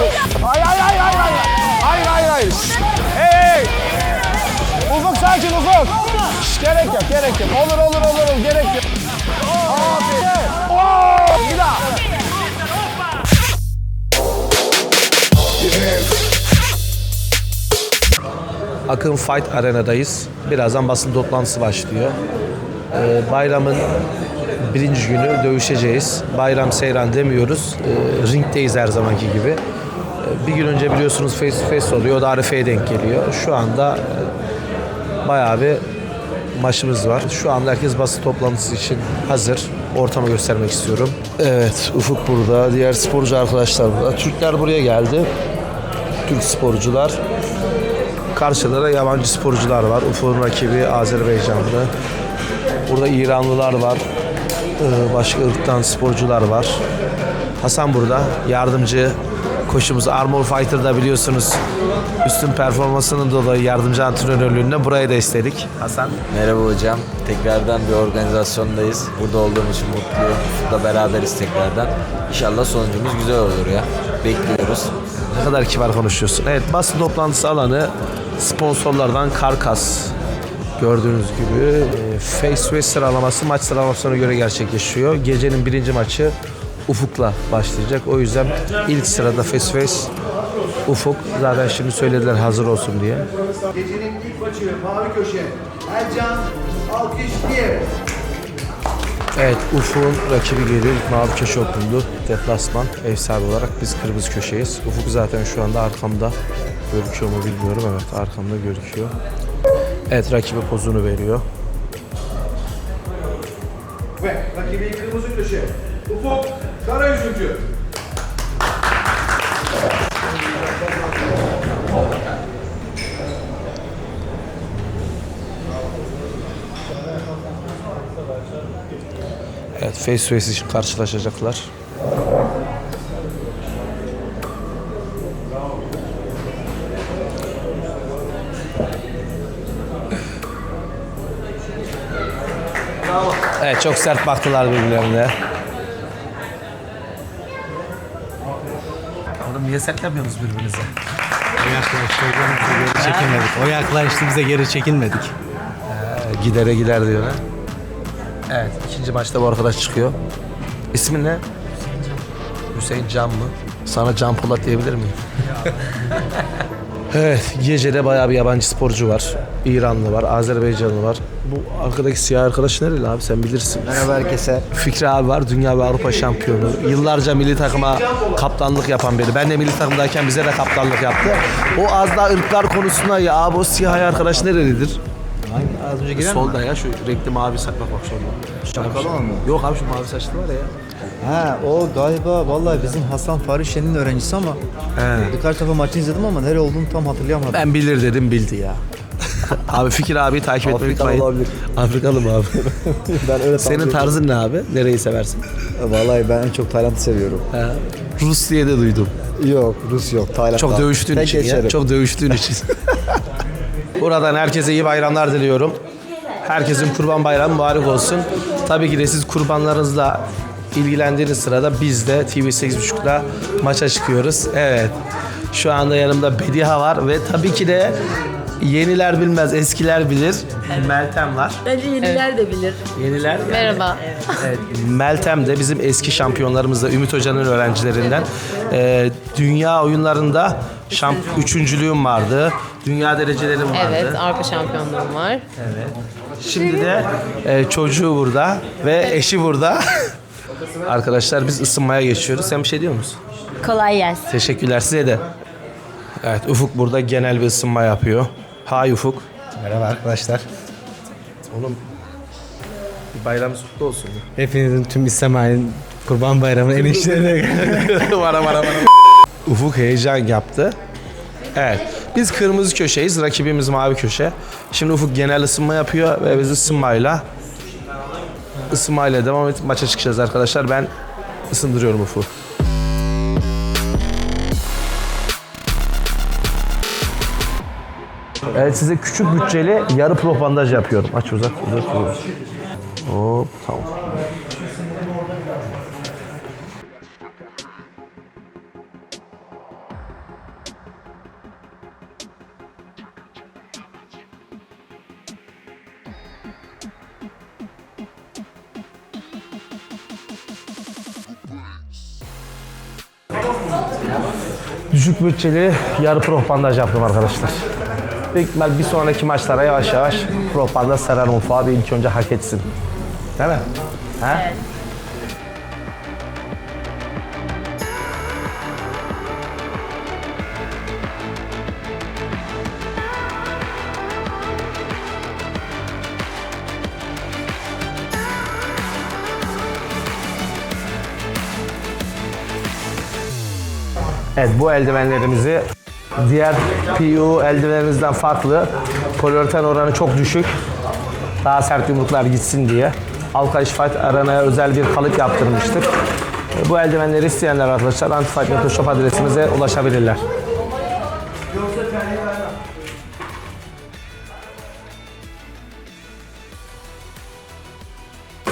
Hayır hayır hayır hayır hayır. Hayır hayır hayır. Hey! Ufuk sakin Ufuk. Şş, gerek yok gerek yok. Olur olur olur olur gerek yok. Akın Fight Arena'dayız. Birazdan basın toplantısı başlıyor. Ee, bayramın birinci günü dövüşeceğiz. Bayram seyran demiyoruz. Ee, ringdeyiz her zamanki gibi. Bir gün önce biliyorsunuz face to face oluyor. O da Arife'ye denk geliyor. Şu anda e, bayağı bir maçımız var. Şu anda herkes basın toplantısı için hazır. Ortamı göstermek istiyorum. Evet, Ufuk burada. Diğer sporcu arkadaşlar burada. Türkler buraya geldi. Türk sporcular. Karşıda da yabancı sporcular var. Ufuk'un rakibi Azerbaycanlı. Burada İranlılar var. Ee, Başka ırktan sporcular var. Hasan burada. Yardımcı koşumuz Armor Fighter'da biliyorsunuz üstün performansının dolayı yardımcı antrenörlüğünde burayı da istedik. Hasan. Merhaba hocam. Tekrardan bir organizasyondayız. Burada olduğum için mutluyum. Burada beraberiz tekrardan. İnşallah sonucumuz güzel olur ya. Bekliyoruz. Ne kadar kibar konuşuyorsun. Evet basın toplantısı alanı sponsorlardan Karkas. Gördüğünüz gibi e, Face Face sıralaması maç sıralamasına göre gerçekleşiyor. Gecenin birinci maçı Ufuk'la başlayacak. O yüzden ilk sırada Face Face Ufuk. Zaten şimdi söylediler hazır olsun diye. Gecenin ilk maçı mavi köşe. Ercan Alkış diye. Evet Ufuk'un rakibi geliyor. Mavi köşe okundu. Deplasman ev sahibi olarak biz kırmızı köşeyiz. Ufuk zaten şu anda arkamda. Gözüküyor mu bilmiyorum. Evet arkamda gözüküyor. Evet rakibe pozunu veriyor. Ve rakibi kırmızı köşe. Ufuk Karayüzüncü. Evet face to face için karşılaşacaklar. Evet çok sert baktılar birbirlerine. Niye sert yapıyorsunuz birbirinize? O yaklaştı geri çekilmedik. O yaklaştı bize geri çekilmedik. Ee, Gidere gider diyor ha. Evet ikinci maçta bu arkadaş çıkıyor. İsmin ne? Hüseyin Can mı? Sana Can Polat diyebilir miyim? evet gecede bayağı bir yabancı sporcu var. İranlı var, Azerbaycanlı var. Bu arkadaki siyah arkadaş nereli abi sen bilirsin. Merhaba herkese. Fikri abi var. Dünya ve Avrupa şampiyonu. Yıllarca milli takıma kaptanlık yapan biri. Ben de milli takımdayken bize de kaptanlık yaptı. O az daha ırklar konusunda ya abi o siyah arkadaş nerelidir? Hangi? Az önce giren mi? Solda ya şu renkli mavi saç bak solda. Şapkalı mı? Yok abi şu mavi saçlı var ya. Ha o galiba vallahi bizim Hasan Farişen'in öğrencisi ama He. birkaç defa maçını izledim ama nere olduğunu tam hatırlayamadım. Ben bilir dedim bildi ya. abi Fikir abi takip etmeyi Afrikalı unutmayın. olabilir. Afrikalı mı abi? ben öyle Senin tarzın ne abi? Nereyi seversin? Vallahi ben en çok Tayland'ı seviyorum. He. Rus diye de duydum. Yok Rus yok Tayland. Çok dövüştüğün Tek için ya. geçerim. Çok dövüştüğün için. Buradan herkese iyi bayramlar diliyorum. Herkesin kurban bayramı mübarek olsun. Tabii ki de siz kurbanlarınızla ilgilendiğiniz sırada biz de TV 8.30'da maça çıkıyoruz. Evet. Şu anda yanımda Bediha var ve tabii ki de yeniler bilmez, eskiler bilir. Meltem var. Bence yeniler de bilir. Yeniler. yani- Merhaba. Evet, Meltem de bizim eski şampiyonlarımız da Ümit Hoca'nın öğrencilerinden. Ee, dünya oyunlarında şamp üçüncülüğüm vardı. Dünya derecelerim vardı. Evet, Avrupa şampiyonluğum var. Şimdi de e, çocuğu burada ve eşi burada. Arkadaşlar biz ısınmaya geçiyoruz. Sen bir şey diyor musun? Kolay gelsin. Teşekkürler size de. Evet Ufuk burada genel bir ısınma yapıyor. Hay Ufuk. Merhaba arkadaşlar. Oğlum bir bayramınız kutlu olsun. Hepinizin tüm İslam'ın Kurban Bayramı en işlerine vara vara vara. Ufuk heyecan yaptı. Evet. Biz kırmızı köşeyiz. Rakibimiz mavi köşe. Şimdi Ufuk genel ısınma yapıyor ve biz ısınmayla ısınmayla devam edip maça çıkacağız arkadaşlar. Ben ısındırıyorum Ufuk. Evet size küçük bütçeli yarı pro yapıyorum. Aç uzat uzat uzat. Hop tamam. Düşük bütçeli yarı profandaş yaptım arkadaşlar. Büyük ihtimal bir sonraki maçlara yavaş yavaş pro bandaj sarar Ufuk abi ilk önce hak etsin. Değil mi? Ha? Evet bu eldivenlerimizi diğer PU eldivenlerimizden farklı. Polariton oranı çok düşük. Daha sert yumruklar gitsin diye. Alkaliş Fight Arena'ya özel bir kalıp yaptırmıştık. Bu eldivenleri isteyenler arkadaşlar Antifight Metal Shop adresimize ulaşabilirler.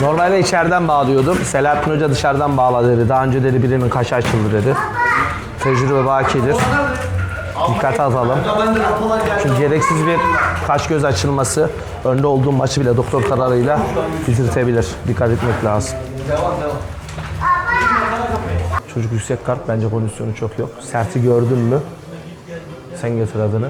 Normalde içeriden bağlıyordum. Selahattin Hoca dışarıdan bağla dedi. Daha önce dedi birinin kaşı açıldı dedi. Tecrübe bakidir. Dikkate alalım. Çünkü gereksiz bir kaş göz açılması önde olduğum maçı bile doktor kararıyla bitirtebilir. Dikkat etmek lazım. Çocuk yüksek kart bence kondisyonu çok yok. Serti gördün mü? Sen getir adını.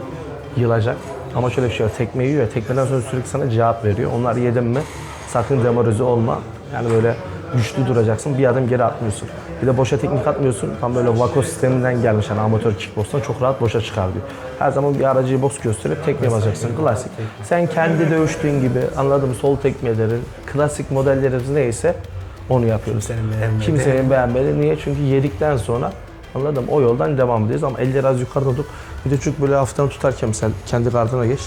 Yılacak. Ama şöyle bir şey var. Tekme yiyor ya. Tekmeden sonra sürekli sana cevap veriyor. Onlar yedin mi sakın demoralize olma. Yani böyle güçlü duracaksın. Bir adım geri atmıyorsun. Bir de boşa teknik atmıyorsun. Tam böyle vako sisteminden gelmiş. Yani amatör kickboxtan çok rahat boşa çıkar diyor. Her zaman bir aracıyı boks gösterip tekme basacaksın. Klasik. Sen kendi dövüştüğün gibi anladın mı? Sol tekmelerin, klasik modellerimiz neyse onu yapıyoruz. Kimsenin beğenmedi. Niye? Çünkü yedikten sonra anladım o yoldan devam ediyoruz ama elleri az yukarıda tut. Bir de çünkü böyle hafiften tutarken sen kendi gardına geç.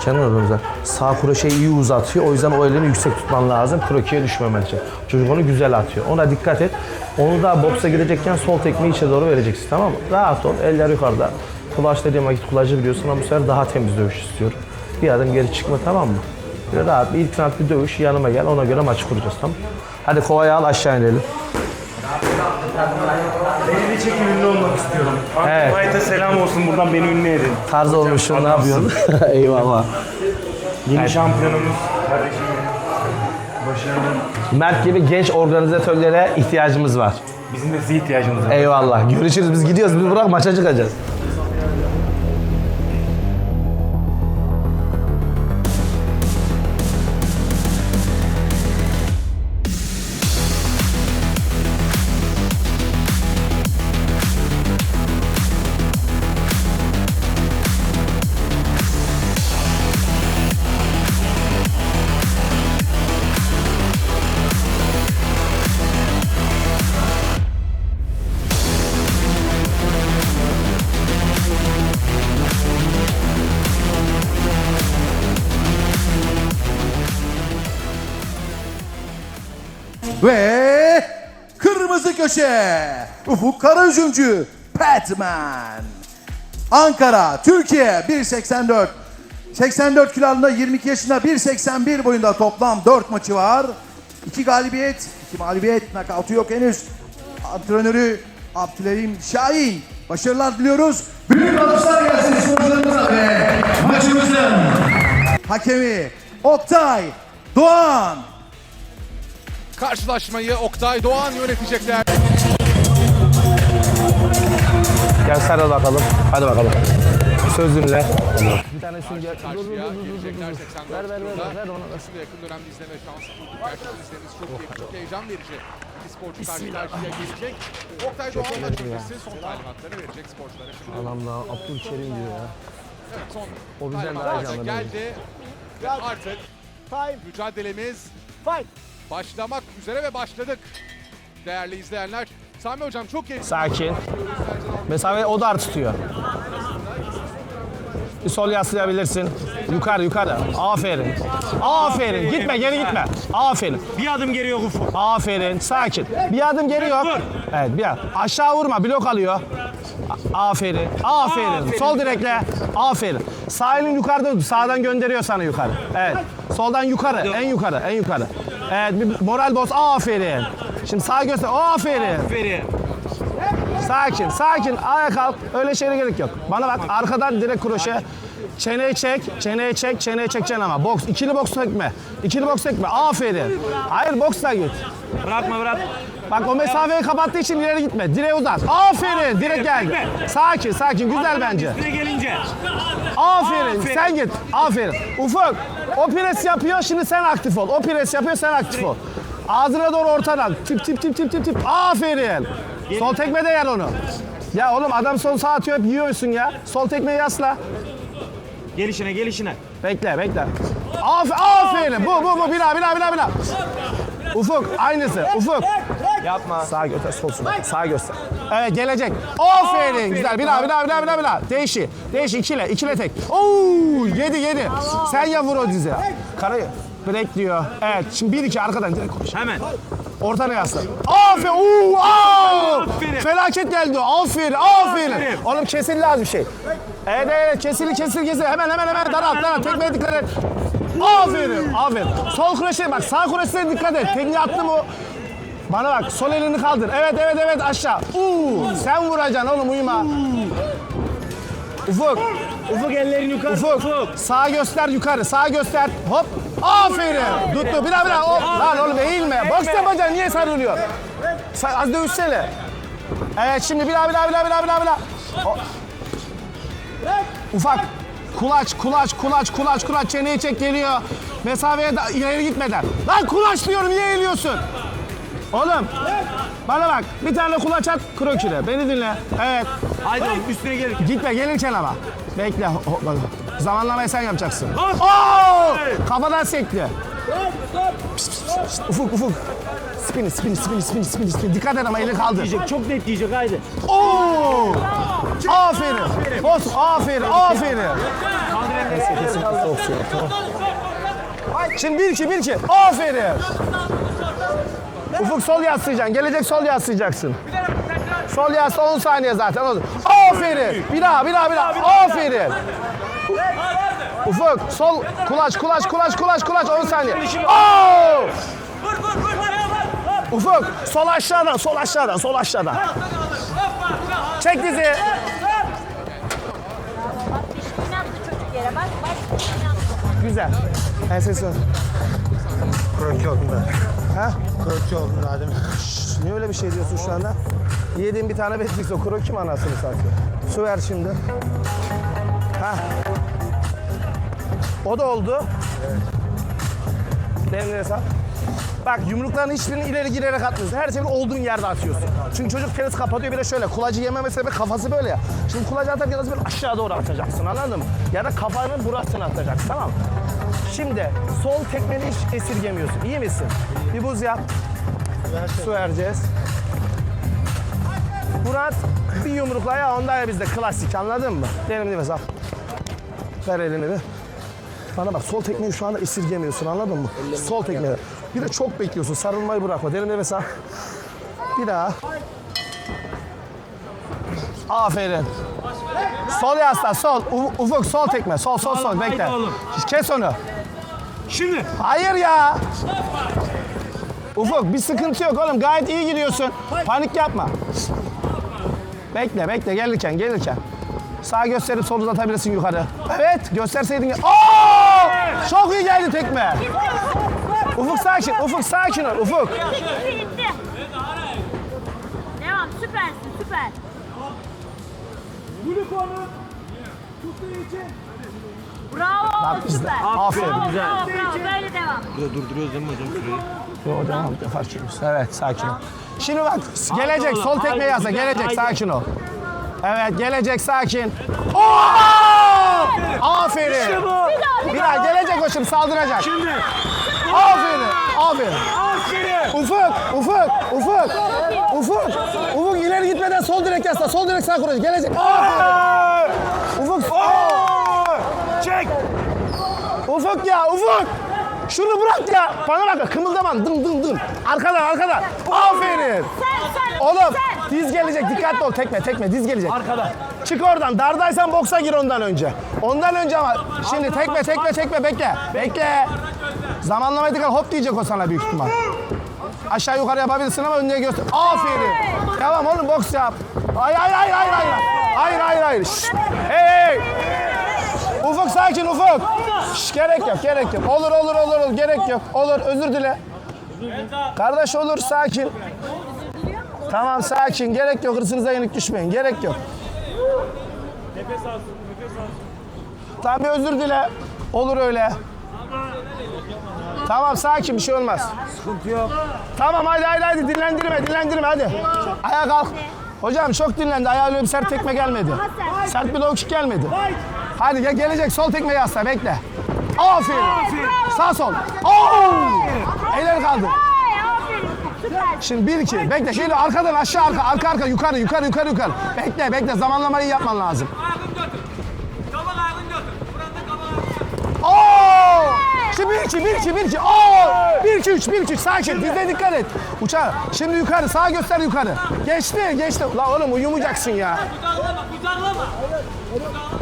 Kenar aramızda. Sağ kroşeyi iyi uzatıyor. O yüzden o elini yüksek tutman lazım. Krokiye düşmemen için. Çocuk onu güzel atıyor. Ona dikkat et. Onu da boksa gidecekken sol tekmeyi içe doğru vereceksin tamam mı? Rahat ol. Eller yukarıda. Kulaç dediğim vakit kulacı biliyorsun ama bu sefer daha temiz dövüş istiyorum. Bir adım geri çıkma tamam mı? Böyle rahat bir ilk round bir dövüş yanıma gel ona göre maçı kuracağız tamam? Hadi kovayı al aşağı inelim. Çekim ünlü olmak istiyorum. Evet. Antimayete selam olsun buradan beni ünlü edin. Tarz olmuşsun ne yapıyorsun? Eyvallah. Yeni şampiyonumuz kardeşim. Başarılı. Mert gibi genç organizatörlere ihtiyacımız var. Bizim de size ihtiyacımız var. Eyvallah. Görüşürüz. Biz gidiyoruz. Biz bırak maça çıkacağız. Köşe Ufuk Karaüzümcü Batman. Ankara, Türkiye 1.84. 84 kilo altında 22 yaşında 1.81 boyunda toplam 4 maçı var. 2 galibiyet, 2 mağlubiyet, nakavtı yok henüz. Antrenörü Abdülhalim Şahin. Başarılar diliyoruz. Büyük alkışlar gelsin sporcularımıza ve maçımızın hakemi Oktay Doğan. Karşılaşmayı Oktay Doğan yönetecekler. Gel sarıl bakalım. Hadi bakalım. Söz dinle. Bir tane sünger. Karşıya gelecekler 84 kiloda. Aslında yakın dönemde izleme şansı bulduk. Gerçekten izlemesi çok keyifli, çok heyecan verici. İki sporcu karşı karşıya gelecek. Oktay Doğan açıkçası son talimatları verecek sporculara şimdi. Anam da Abdülkerim diyor ya. Evet, son O bizden daha heyecanlı geldi. Ve artık mücadelemiz başlamak üzere ve başladık. Değerli izleyenler. Sami Hocam çok keyifli. Sakin. Mesafe o dar tutuyor. Bir sol yaslayabilirsin. Yukarı yukarı. Aferin. Aferin. Gitme geri gitme. Aferin. Bir adım geri yok Ufuk. Aferin. Sakin. Bir adım geri yok. Evet bir adım. Aşağı vurma. Blok alıyor. A- Aferin. Aferin. Sol direkle. Aferin. Sağ elin yukarıda. Sağdan gönderiyor sana yukarı. Evet. Soldan yukarı. En yukarı. En yukarı. Evet. Bir moral boz. Aferin. Şimdi sağ göster. Aferin. Aferin. Sakin, sakin. Ayağa kalk. Öyle şeylere gerek yok. Bana bak arkadan direkt kroşe. Çeneyi çek, çeneyi çek, çeneyi çekeceksin ama. Boks, ikili boks tekme. İkili boks tekme. Aferin. Hayır boksla git. Bırakma bırak. Bak o mesafeyi kapattığı için ileri gitme. Direğe uzat. Aferin. Direk geldi. Sakin sakin. Güzel bence. Üstüne gelince. Aferin. Sen git. Aferin. Ufuk. O pres yapıyor. Şimdi sen aktif ol. O pres yapıyor. Sen aktif ol. Ağzına doğru ortadan. Tip tip tip tip tip tip. Aferin. Sol tekme de yer onu. Ya oğlum adam sol sağ atıyor hep yiyorsun ya. Sol tekmeyi yasla. Gelişine gelişine. Bekle bekle. Aferin. Aferin. Bu bu bu. Bir daha bir daha. Ufuk aynısı. Ufuk. Yapma. Sağ göster, sol sol. Sağ göster. Evet gelecek. Aferin. Güzel. Bir daha bir daha bir daha bir daha. Bir daha. Değişi. Değişi. ikile. ikile tek. Oo, yedi yedi. Sen ya vur o dizi. Karayı. Break diyor. Evet. Şimdi bir iki arkadan direkt koş. Hemen. Ortana yasla. Aferin. Oo, aa! Aferin. Felaket geldi. Aferin. Aferin. Aferin. Oğlum kesil lazım bir şey. Evet evet kesili kesil kesil. Hemen hemen hemen daral daral. Tekmeye dikkat et. Aferin. Aferin. Sol kureşe bak. Sağ kureşe dikkat et. Tekniği attı mı? Bana bak. Sol elini kaldır. Evet evet evet aşağı. Uuu. Sen vuracaksın oğlum uyuma. Ufuk. Ufuk ellerini yukarı. Ufuk. Sağ göster yukarı. Sağ göster. Hop. Aferin. Tuttu. Bir daha bir daha. Hop. Lan oğlum eğilme. Boks yapacaksın. Niye sarılıyor? Sen az dövüşsene. Evet şimdi bir daha bir daha bir daha bir daha bir daha. Bir daha. O- Ufak. Kulaç, kulaç, kulaç, kulaç, kulaç. Çeneyi çek geliyor. Mesafeye da, ileri gitmeden. Lan kulaç diyorum niye eğiliyorsun? Oğlum. Bana bak. Bir tane kulaç at kroküle. Beni dinle. Evet. Haydi oğlum üstüne gelin. Gitme gelirken ama. Bekle. Ho- bak. Zamanlamayı sen yapacaksın. Oo! Kafadan sekti. Ufuk ufuk. Spin spin spin spin spin spin. Dikkat et ama eli kaldır. Diyecek çok net diyecek haydi. Oo! Aferin. Boz. Aferin. Aferin. Şimdi bir iki bir iki. Aferin. Ufuk sol yaslayacaksın. Gelecek sol yaslayacaksın. Sol yasla 10 saniye zaten. Aferin. Bir daha bir daha bir daha. Aferin. Ufuk sol kulaç kulaç kulaç kulaç kulaç 10 saniye. Oo! Ufuk sol aşağıdan sol aşağıdan sol aşağıdan. Çek dizi. Güzel. Ön. Kroki oldum da. Ha? Kroki oldum daha demin. Niye öyle bir şey diyorsun şu anda? Yediğin bir tane Betrix o kuru kim anasını satıyor? Su ver şimdi. Ha. O da oldu. Evet. Benim hesap. Bak yumrukların hiçbirini ileri girerek atmıyorsun. Her seferinde olduğun yerde atıyorsun. Çünkü çocuk tenis kapatıyor bir de şöyle kulacı yememe sebebi kafası böyle ya. Şimdi kulacı atarken nasıl böyle aşağı doğru atacaksın anladın mı? Ya da kafanın burasını atacaksın tamam mı? Şimdi sol tekmeni hiç esirgemiyorsun. İyi misin? Bir buz yap. Su vereceğiz. Murat bir yumrukla ya onda ya bizde klasik anladın mı? Benim değil mesela. Ver elini bir. Bana bak sol tekmeyi şu anda esirgemiyorsun anladın mı? Sol tekmeyi. Bir de çok bekliyorsun sarılmayı bırakma. Derin nefes al. Bir daha. Aferin. Sol yasla sol. U- ufuk sol tekme. Sol sol sol bekle. Kes onu. Şimdi. Hayır ya. Ufuk bir sıkıntı yok oğlum. Gayet iyi gidiyorsun. Panik yapma. Bekle bekle gelirken gelirken. Sağ gösterip sol uzatabilirsin yukarı. Evet gösterseydin. Oo! Çok iyi geldi tekme. Ufuk sakin. Ufuk sakin ol. Ufuk. Bitti bitti. Devam süpersin süper. Bravo Bak. Aferin. Bravo, güzel. bravo bravo böyle devam. Durduruyoruz değil mi hocam süreyi? Yo, devam et, fark etmez. Evet sakin ol. Şimdi bak gelecek sol tekmeyi yazsa gelecek sakin ol. Evet gelecek sakin. Oo! Aferin. İşte bu. Bir daha gelecek şimdi saldıracak. Şimdi. Aferin. Aferin. Aferin. Ufuk, ufuk, ufuk, ufuk, ufuk ileri gitmeden sol direk yasla, sol direk sağ kuracak, gelecek. Aferin. Ufuk, Oo! Çek. Ufuk ya, ufuk. Şunu bırak ya. Bana bak, kımıldaman, dım dım dım. Arkadan, arkadan. Aferin. Oğlum, diz gelecek, dikkatli ol. Tekme, tekme, diz gelecek. Arkada. Çık oradan, dardaysan boksa gir ondan önce. Ondan önce ama, şimdi tekme, tekme, tekme, bekle. Bekle. Zamanlamayı dikkat, hop diyecek o sana büyük ihtimal. Aşağı yukarı yapabilirsin ama önüne göster. Aferin. Tamam oğlum boks yap. Hayır hayır hayır hayır hayır. Hayır hayır hayır. Şşt. Hey hey. Sakin Ufuk. Şşt, gerek yok gerek yok. Olur olur olur olur gerek yok. Olur özür dile. Kardeş olur sakin. Tamam sakin. Gerek yok. Hırsınıza yenik düşmeyin. Gerek yok. Tamam bir özür dile. Olur öyle. Tamam sakin bir şey olmaz. Sıkıntı yok. Tamam haydi haydi haydi dinlendirme dinlendirme hadi. Ayağa kalk. Hocam çok dinlendi. Ayağa öyle bir sert tekme gelmedi. Sert bir low kick gelmedi. Hadi gel gelecek sol tekme yasla bekle. Aferin. Sağ sol. Oo! Eller kaldı. Aferin. Şimdi bir iki. Bekle. Şöyle arkadan aşağı arka arka arka yukarı yukarı yukarı yukarı. Bekle bekle zamanlamayı yapman lazım. Oo! Şimdi bir iki bir iki bir iki. Oo! Bir iki üç bir iki üç. Sakin. Dizine dikkat et. Uçar. Şimdi yukarı. Sağa göster yukarı. Geçti geçti. La oğlum uyumayacaksın ya.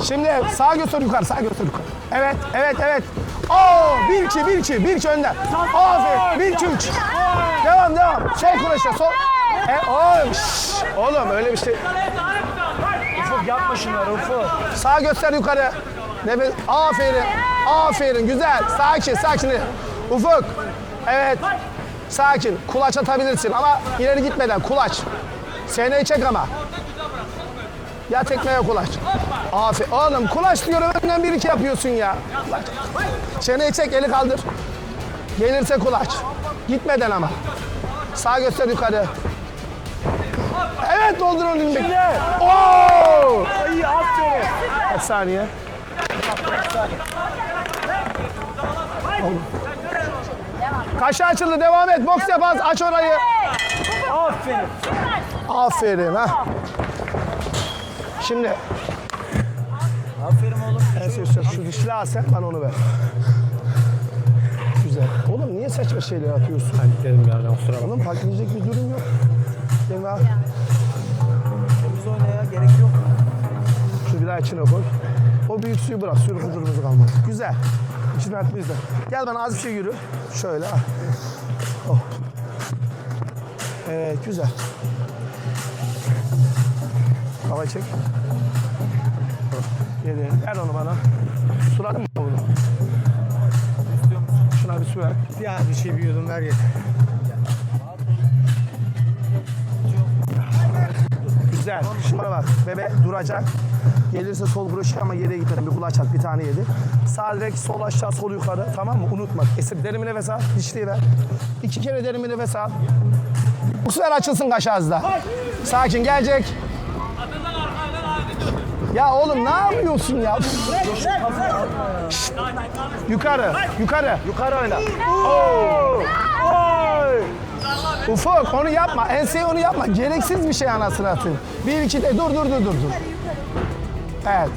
Şimdi sağa göster yukarı. Sağa göster yukarı. Evet evet evet. Oo! Bir iki bir iki bir iki önden. Aferin. Bir iki üç. Devam devam. Sol kulaçla sol. E, oğlum, şşş. oğlum öyle bir şey. Ufuk yapma şunları Ufuk. Sağ göster yukarı. Nefes. Aferin. Aferin. Güzel. Sakin sakin. Ufuk. Evet. Sakin. Kulaç atabilirsin ama ileri gitmeden kulaç. Seneyi çek ama. Ya tekme ya kulaç. Aferin. Oğlum kulaç diyorum önden bir iki yapıyorsun ya. Kulaç. Çeneyi çek eli kaldır. Gelirse kulaç. Gitmeden ama. Sağ göster yukarı. Evet doldur onu limbi. Oo! İyi aferin. Kaç saniye? Kaşı açıldı devam et. Boks yap az. Aç orayı. Aferin. Aferin ha. Şimdi. Aferin oğlum. Şu dişli al sen bana onu ver. Güzel. Oğlum niye saçma şeyler yapıyorsun? Dedim ya kusura bakma. Oğlum patleyecek bir durum yok. Değil mi abi? Biz oynaya gerek yok. Şu bir daha içine koy. O büyük suyu bırak. Suyun huzurumuzu kalmaz. Güzel. İçine at bizde. Gel bana az bir şey yürü. Şöyle. ha. Oh. Evet güzel. Hava çek. Yedi. Ver onu bana. Suladın mı bunu? Şuna bir su ver. Ya bir şey bir yudum ver yeter. Güzel. Şimdi bak. Bebe duracak. Gelirse sol kroşe ama yere gitmeden bir kulaç at. Bir tane yedi. Sağ direkt sol aşağı sol yukarı. Tamam mı? Unutma. Esir derin bir nefes al. Dişliği ver. İki kere derin bir nefes al. Bu sefer açılsın kaş ağızda. Sakin gelecek. Ya oğlum ne yapıyorsun ya? Şşt. Yukarı, yukarı. Yukarı oyna. Oo. Oy. Ufuk onu yapma. Enseyi onu yapma. Gereksiz bir şey anasını atayım. Bir iki de dur dur dur dur dur. Evet.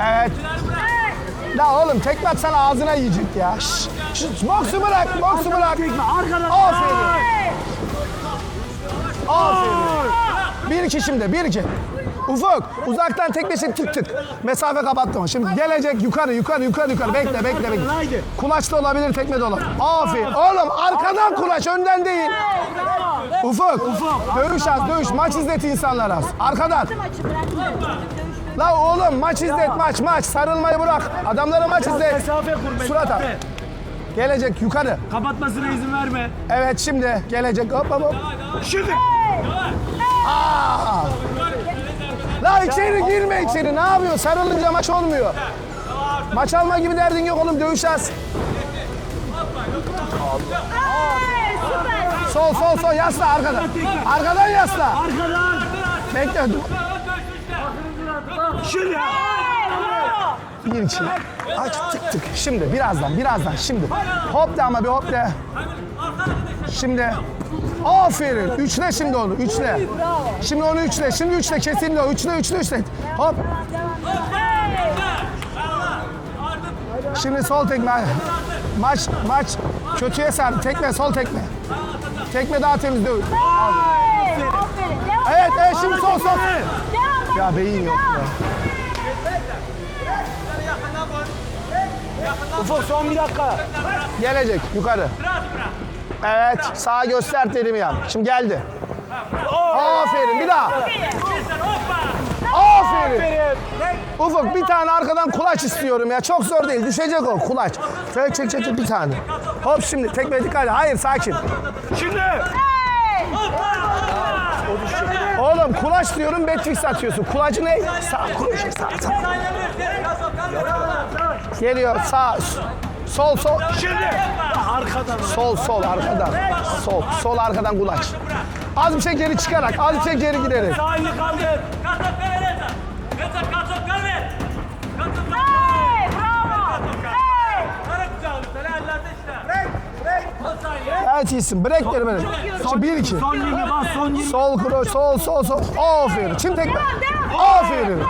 Evet. La oğlum tekme atsana ağzına yiyecek ya. Şşş. Şşş, boksu bırak, boksu bırak. Aferin. Aferin. Bir iki şimdi, bir iki. Ufuk, uzaktan tekmesin tık tık. Mesafe kapattım. Şimdi gelecek yukarı, yukarı, yukarı, yukarı. Bekle, bekle, bekle. Kulaç da olabilir, tekme de olabilir. Aferin. Oğlum arkadan kulaç, önden değil. Ufuk, dövüş az, dövüş. Maç izlet insanlar az. Arkadan. La oğlum maç izlet, maç, maç. Sarılmayı bırak. Adamlara maç izlet. Mesafe kur Surata. mesafe. Gelecek yukarı. Kapatmasına izin verme. Evet şimdi gelecek. Hop hop hop. Şimdi. La içeri girme içeri. Ne yapıyorsun? Sarılınca maç olmuyor. Maç alma gibi derdin yok oğlum. Dövüş az. Sol sol sol yasla arkadan. Arkadan yasla. Arkadan. Bekle. Şimdi. Bir için. Aç tık tık. Şimdi birazdan birazdan şimdi. Hop de ama bir hop de. Şimdi. Aferin. Üçle şimdi onu. Üçle. Şimdi onu üçle. Şimdi üçle. Kesinlikle. Üçle üçle üçle. Hop. Şimdi sol tekme. Maç maç kötüye sardı. Tekme sol tekme. Tekme daha temiz. Devam. Evet evet şimdi sol sol. Ya beyin yok ya. Ufuk son bir dakika. Gelecek yukarı. Evet sağa göster terimi yap. Şimdi geldi. Aferin bir daha. Aferin. Ufuk bir tane arkadan kulaç istiyorum ya. Çok zor değil. Düşecek o kulaç. Çek çek çek çek, bir tane. Hop şimdi tekme dikkat. Hayır sakin. Şimdi. Oğlum kulaç diyorum Betfix atıyorsun. Kulacı ne? Sağ kulaç. Sağ sağ. Geliyor sağ. Sol sol. Şimdi. Arkadan. Sol sol arkadan. Sol sol arkadan kulaç. Az bir şey geri çıkarak, az bir şey geri giderek. Sağ elini kaldır. Hey, bravo. Hey. Evet iyisin. Break verin benim. Şimdi bir iki. Son yenge bas son yenge. Sol kro, sol sol sol. Aferin. Çim tekme. Aferin.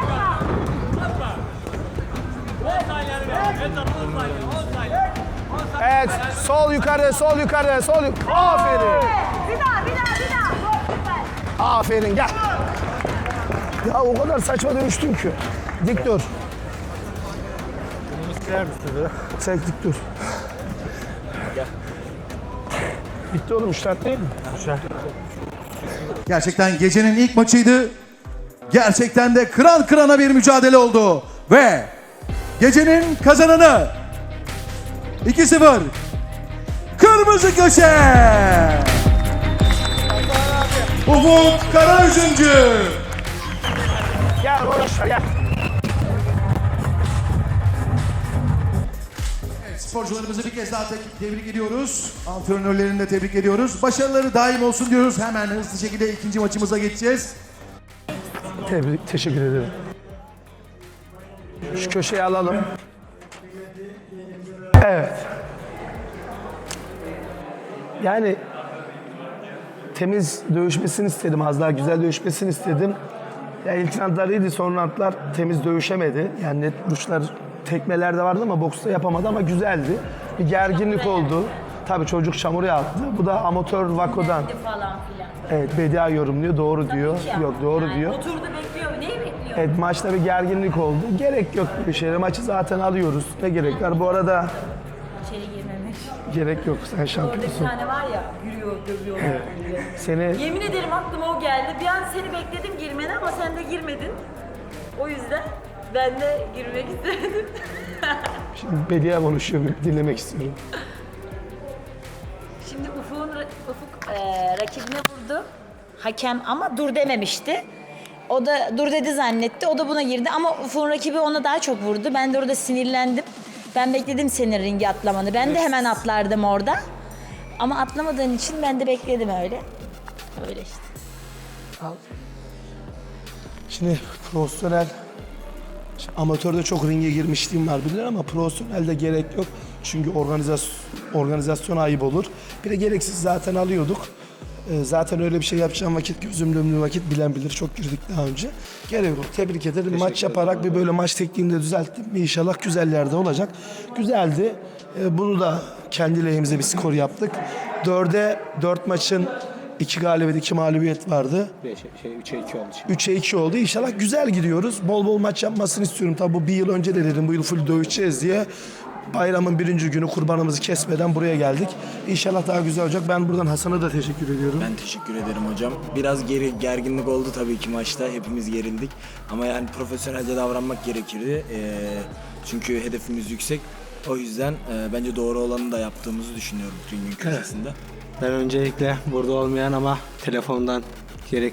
Evet. Sol yukarı, sol yukarı, sol yukarı. Aferin. Bir daha, bir daha, bir daha. Aferin gel. Ya o kadar saçma dönüştün ki. Dik dur. Çek dik dur. Bitti oğlum işler değil mi? Gerçekten gecenin ilk maçıydı. Gerçekten de kıran kırana bir mücadele oldu. Ve gecenin kazananı 2-0 Kırmızı Köşe Ufuk Karaüzüncü Gel boş gel. Evet, Sporcularımızı bir kez daha tebrik ediyoruz. Antrenörlerini de tebrik ediyoruz. Başarıları daim olsun diyoruz. Hemen hızlı şekilde ikinci maçımıza geçeceğiz. Tebrik, teşekkür ederim. Şu köşeyi alalım. Evet. Yani temiz dövüşmesini istedim. Az daha güzel dövüşmesini istedim. Ya ilk roundlar iyiydi, son roundlar temiz dövüşemedi. Yani net vuruşlar, tekmeler de vardı ama boksta yapamadı ama güzeldi. Bir gerginlik oldu. Tabii çocuk çamura attı. Bu da amatör vakodan. falan filan. Evet, Bedia yorumluyor. Doğru diyor. Yok doğru diyor. Oturdu bekliyor. Neyi bekliyor? Evet maçta bir gerginlik oldu. Gerek yok bir şeyle. Maçı zaten alıyoruz. Ne gerek var? Bu arada. Gerek yok. Sen Orada bir şampiyonsun. tane var ya yürüyor, dövüyor. Seni Yemin ederim aklıma o geldi. Bir an seni bekledim girmeni ama sen de girmedin. O yüzden ben de girmek istemedim. şimdi Bedia konuşuyor. bir Dinlemek istiyorum. Şimdi Ufuk'un Ufuk eee, rakibine vurdu. Hakem ama dur dememişti. O da dur dedi zannetti. O da buna girdi ama Ufuk'un rakibi ona daha çok vurdu. Ben de orada sinirlendim. Ben bekledim senin ringe atlamanı. Ben de hemen atlardım orada. Ama atlamadığın için ben de bekledim öyle. Öyle işte. Şimdi profesyonel şimdi amatörde çok ringe girmişliğim var bilir ama profesyonelde gerek yok. Çünkü organizasyon, organizasyon ayıp olur. Bir de gereksiz zaten alıyorduk. Ee, Zaten öyle bir şey yapacağım vakit, gözüm döndüğü vakit bilen bilir. Çok girdik daha önce. Gerek yok. Tebrik ederim. Maç yaparak bir böyle maç tekniğini de düzelttim. İnşallah güzel yerde olacak. Güzeldi. Ee, Bunu da kendi lehimize bir skor yaptık. Dörde dört maçın iki galibiyet, iki mağlubiyet vardı. Şey, 3'e 2 oldu şimdi. 3'e 2 oldu. İnşallah güzel gidiyoruz. Bol bol maç yapmasını istiyorum. Tabii bu bir yıl önce de dedim bu yıl full dövüşeceğiz diye. Bayramın birinci günü kurbanımızı kesmeden buraya geldik. İnşallah daha güzel olacak. Ben buradan Hasan'a da teşekkür ediyorum. Ben teşekkür ederim hocam. Biraz geri gerginlik oldu tabii ki maçta. Hepimiz gerildik. Ama yani profesyonelce davranmak gerekirdi. Ee, çünkü hedefimiz yüksek. O yüzden e, bence doğru olanı da yaptığımızı düşünüyorum ringin köşesinde. Ben öncelikle burada olmayan ama telefondan gerek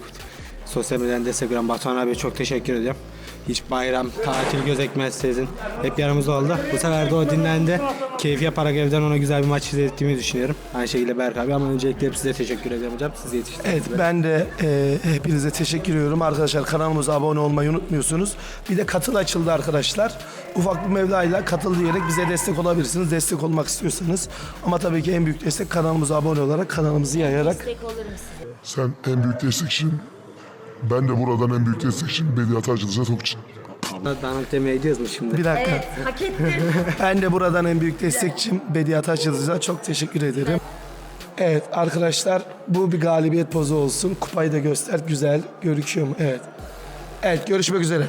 sosyal medyadan destek veren Batuhan abiye çok teşekkür ediyorum. Hiç bayram, tatil gözekmezsizin. Hep yanımızda oldu. Bu sefer de o dinlendi. Keyif yaparak evden ona güzel bir maç izlettiğimi düşünüyorum. Aynı şekilde Berk abi ama öncelikle hep size teşekkür ediyorum hocam. Sizi yetiştirdiniz. Evet ben de e, hepinize teşekkür ediyorum. Arkadaşlar kanalımıza abone olmayı unutmuyorsunuz. Bir de katıl açıldı arkadaşlar. Ufak bir mevlayla katıl diyerek bize destek olabilirsiniz. Destek olmak istiyorsanız. Ama tabii ki en büyük destek kanalımıza abone olarak kanalımızı yayarak Destek olur musun? Sen en büyük destekçin. Ben de buradan en büyük destekçim Bediat Acılı'na çok Danık demeye gidiyoruz mu şimdi? bir dakika. Evet, hak ettin. Ben de buradan en büyük destekçim Bediat Açılıcı'na çok teşekkür ederim. Evet arkadaşlar bu bir galibiyet pozu olsun. Kupayı da göster. Güzel görüküyor mu? Evet. Evet görüşmek üzere.